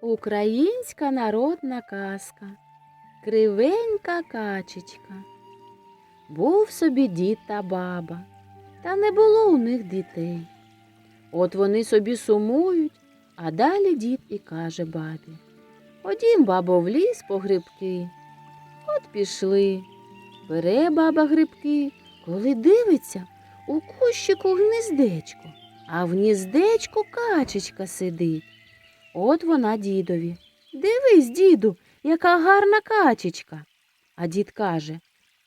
Українська народна казка. Кривенька качечка. Був собі дід та баба, та не було у них дітей. От вони собі сумують, а далі дід і каже бабі. Ходім, бабо, в ліс по грибки. От пішли. Бере баба грибки, коли дивиться, у кущику гнездечко, а в гніздечку качечка сидить. От вона дідові. Дивись, діду, яка гарна качечка. А дід каже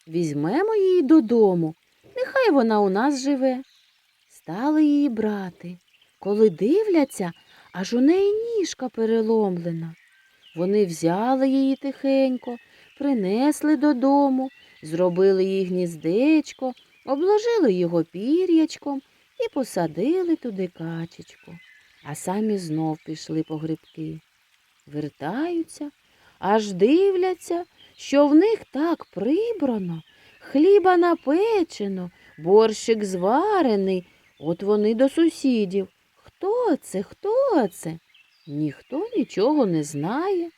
Візьмемо її додому, нехай вона у нас живе. Стали її брати. Коли дивляться, аж у неї ніжка переломлена. Вони взяли її тихенько, принесли додому, зробили їй гніздечко, обложили його пір'ячком і посадили туди качечку а самі знов пішли по грибки. Вертаються, аж дивляться, що в них так прибрано, хліба напечено, борщик зварений. От вони до сусідів. Хто це? Хто це? Ніхто нічого не знає.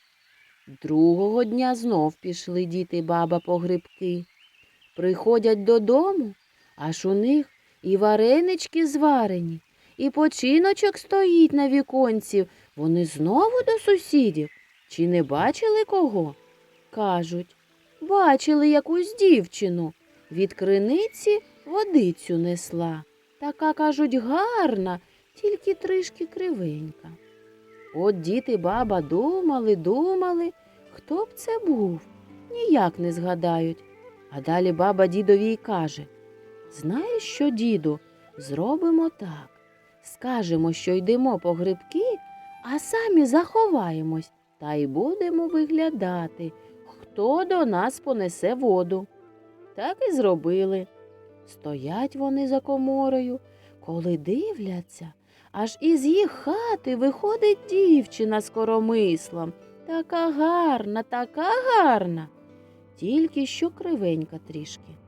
Другого дня знов пішли діти баба по грибки. Приходять додому, аж у них і варенички зварені, і починочок стоїть на віконці. Вони знову до сусідів. Чи не бачили кого? Кажуть, бачили якусь дівчину. Від криниці водицю несла. Така, кажуть, гарна, тільки трішки кривенька. От діти баба думали, думали, хто б це був, ніяк не згадають. А далі баба дідові й каже Знаєш що, діду, зробимо так. Скажемо, що йдемо по грибки, а самі заховаємось та й будемо виглядати, хто до нас понесе воду. Так і зробили. Стоять вони за коморою, коли дивляться, аж із їх хати виходить дівчина з коромислом. Така гарна, така гарна, тільки що кривенька трішки.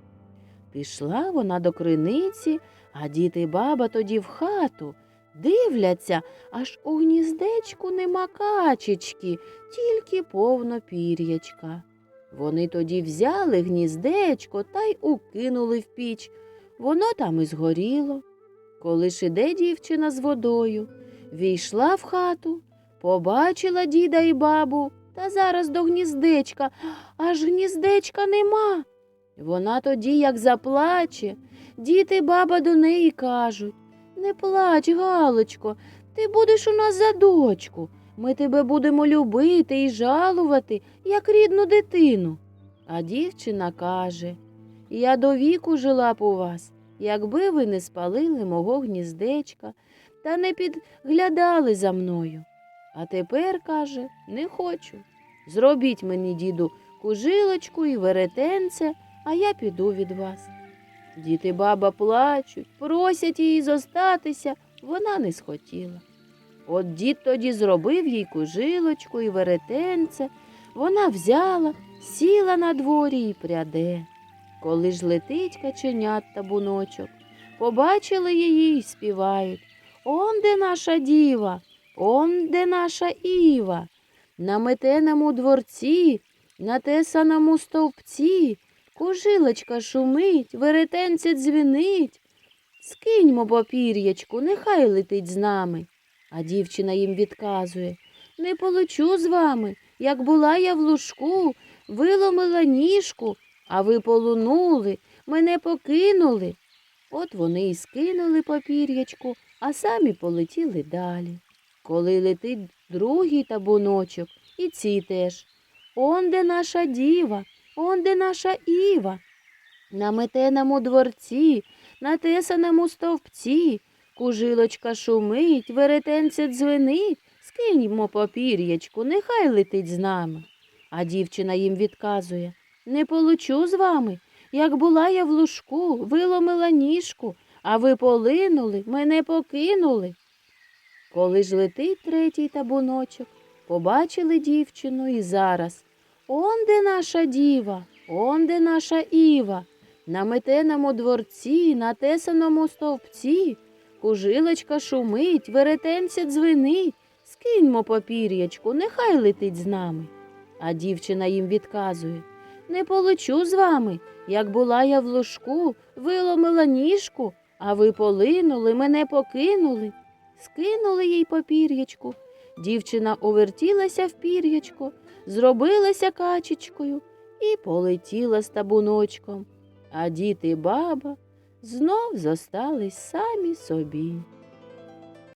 Пішла вона до криниці, а діти й баба тоді в хату. Дивляться, аж у гніздечку нема качечки, тільки повно пір'ячка. Вони тоді взяли гніздечко та й укинули в піч. Воно там і згоріло. Коли ж іде дівчина з водою, війшла в хату, побачила діда і бабу, та зараз до гніздечка, аж гніздечка нема. Вона тоді, як заплаче, діти баба до неї кажуть Не плач, Галочко, ти будеш у нас за дочку. Ми тебе будемо любити і жалувати, як рідну дитину. А дівчина каже Я до віку жила б у вас, якби ви не спалили мого гніздечка та не підглядали за мною. А тепер, каже, не хочу. Зробіть мені, діду, кужилочку і веретенце, а я піду від вас. Діти баба плачуть, просять її зостатися, вона не схотіла. От дід тоді зробив їй кужилочку і веретенце, вона взяла, сіла на дворі і пряде. Коли ж летить каченят та буночок, побачили її й співають. Он де наша діва, он де наша Іва, на метеному дворці, на тесаному стовпці, кужилочка шумить, веретенце дзвінить. Скиньмо попір'ячку, нехай летить з нами. А дівчина їм відказує Не полечу з вами. Як була я в лужку, виломила ніжку, а ви полунули, мене покинули. От вони і скинули попір'ячку, а самі полетіли далі. Коли летить другий табуночок, і ці теж. Он де наша діва, он де наша Іва. На метеному дворці, на тесаному стовпці, кужилочка шумить, веретенце дзвенить, скиньмо попір'ячку, нехай летить з нами. А дівчина їм відказує Не получу з вами. Як була я в лужку, виломила ніжку, а ви полинули, мене покинули. Коли ж летить третій табуночок, побачили дівчину і зараз. Он де наша діва, он де наша Іва, на метеному дворці, на тесаному стовпці, кужилочка шумить, веретенце дзвенить, Скиньмо папір'ячку, нехай летить з нами. А дівчина їм відказує Не полечу з вами. Як була я в ложку, виломила ніжку, а ви полинули, мене покинули. Скинули їй папір'ячку. Дівчина увертілася в пір'ячко, зробилася качечкою і полетіла з табуночком. А діти і баба знов зостались самі собі.